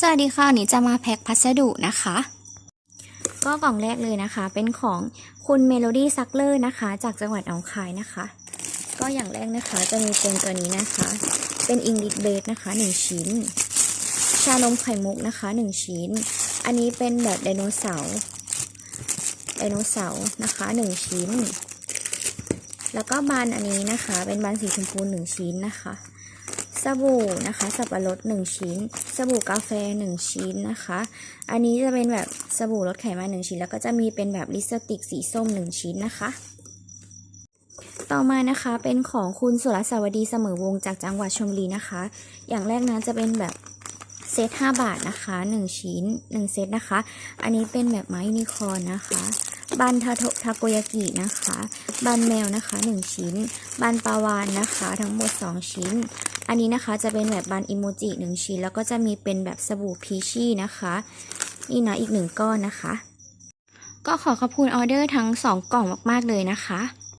สวัสดีค่ะวันนี้จะมาแพ็คพัสดุนะคะ ก็กล่องแรกเลยนะคะ เป็นของคุณเมโลดี้ซักเลอร์นะคะ จากจังหวัดหนองคายนะคะ ก็อย่างแรกนะคะจะมีเป็นตัวนี้นะคะ เป็นอิงลิ b เบสนะคะ 1 ชิ้น ชานมไข่มุกนะคะ 1 ชิ้น อันนี้เป็นแบบไดโนเสาร์ไดโนเสาร์นะคะ 1 ชิ้น แล้วก็บานอันนี้นะคะ เป็นบานสีชมพู 1 ชิ้นนะคะ สบู่นะคะสับปะรด1ชิ้น สบู่กาแฟ 1 ชิ้นนะคะ อันนี้จะเป็นแบบสบู่ลดไขมัน1ชิ้น แล้วก็จะมีเป็นแบบลิสติกสีส้ม 1 ชิ้นนะคะ ต่อมานะคะเป็นของคุณสุรสวดีเสมอวงศ์จากจังหวัดชลบุรีนะคะ อย่างแรกนะจะเป็นแบบเซต5บาทนะคะ 1 ชิ้น 1 เซตนะคะ อันนี้เป็นแบบไม้ยูนิคอร์นนะคะ บันทาโททาโกยากินะคะบันแมวนะคะ 1 ชิ้นบันปลาวานนะคะ ทั้งหมด 2 ชิ้น อันนี้นะคะจะเป็นแบบบันอิโมจิ1ชิ้น แล้วก็จะมีเป็นแบบสบู่พีชี่นะคะ นี่นะอีกหนึ่งก้อนนะคะ ก็ขอขอบคุณออเดอร์ทั้ง 2 กล่องมาก ๆ เลยนะคะ